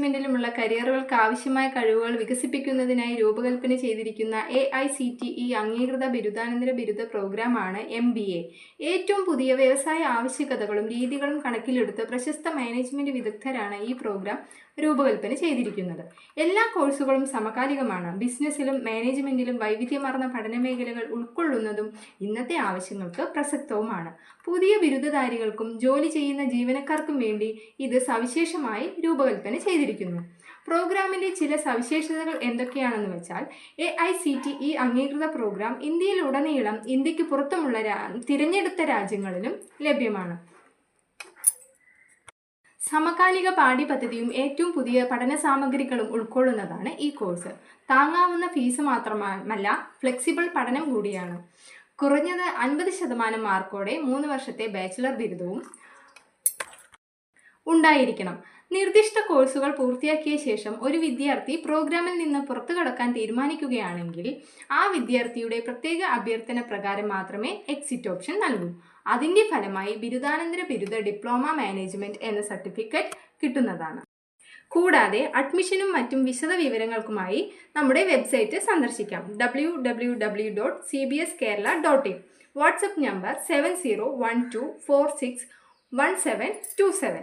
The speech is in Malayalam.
മാനേജ്മെന്റിലുമുള്ള കരിയറുകൾക്ക് ആവശ്യമായ കഴിവുകൾ വികസിപ്പിക്കുന്നതിനായി രൂപകൽപ്പന ചെയ്തിരിക്കുന്ന A I C T E അംഗീകൃത ബിരുദാനന്തര ബിരുദ പ്രോഗ്രാമാണ് എം ബി എ ഏറ്റവും പുതിയ വ്യവസായ ആവശ്യകതകളും രീതികളും കണക്കിലെടുത്ത് പ്രശസ്ത മാനേജ്മെന്റ് വിദഗ്ധരാണ് ഈ പ്രോഗ്രാം രൂപകൽപ്പന ചെയ്തിരിക്കുന്നത്. എല്ലാ കോഴ്സുകളും സമകാലികമാണ്. ബിസിനസ്സിലും മാനേജ്മെന്റിലും വൈവിധ്യമാർന്ന പഠന മേഖലകൾ ഉൾക്കൊള്ളുന്നതും ഇന്നത്തെ ആവശ്യങ്ങൾക്ക് പ്രസക്തവുമാണ്. പുതിയ ബിരുദധാരികൾക്കും ജോലി ചെയ്യുന്ന ജീവനക്കാർക്കും വേണ്ടി ഇത് സവിശേഷമായി രൂപകൽപ്പന ചെയ്തിരിക്കുന്നു. പ്രോഗ്രാമിന്റെ ചില സവിശേഷതകൾ എന്തൊക്കെയാണെന്ന് വെച്ചാൽ A I C T E അംഗീകൃത പ്രോഗ്രാം ഇന്ത്യയിലുടനീളം ഇന്ത്യയ്ക്ക് പുറത്തുമുള്ള തിരഞ്ഞെടുത്ത രാജ്യങ്ങളിലും ലഭ്യമാണ്. സമകാലിക പാഠ്യപദ്ധതിയും ഏറ്റവും പുതിയ പഠന സാമഗ്രികളും ഉൾക്കൊള്ളുന്നതാണ് ഈ കോഴ്സ്. താങ്ങാവുന്ന ഫീസ് മാത്രമല്ല ഫ്ലെക്സിബിൾ പഠനം കൂടിയാണ്. കുറഞ്ഞത് അൻപത് ശതമാനം മാർക്കോടെ മൂന്ന് വർഷത്തെ ബാച്ചിലർ ബിരുദവും ഉണ്ടായിരിക്കണം. നിർദ്ദിഷ്ട കോഴ്സുകൾ പൂർത്തിയാക്കിയ ശേഷം ഒരു വിദ്യാർത്ഥി പ്രോഗ്രാമിൽ നിന്ന് പുറത്തു കടക്കാൻ തീരുമാനിക്കുകയാണെങ്കിൽ ആ വിദ്യാർത്ഥിയുടെ പ്രത്യേക അഭ്യർത്ഥന പ്രകാരം മാത്രമേ എക്സിറ്റ് ഓപ്ഷൻ നൽകൂ. അതിന്റെ ഫലമായി ബിരുദാനന്തര ബിരുദ ഡിപ്ലോമ മാനേജ്മെന്റ് എന്ന സർട്ടിഫിക്കറ്റ് കിട്ടുന്നതാണ്. കൂടാതെ അഡ്മിഷനും മറ്റും വിശദ വിവരങ്ങൾക്കുമായി നമ്മുടെ വെബ്സൈറ്റ് സന്ദർശിക്കാം. W W W dot C B S Kerala dot in WhatsApp number seven zero one two four six one seven two seven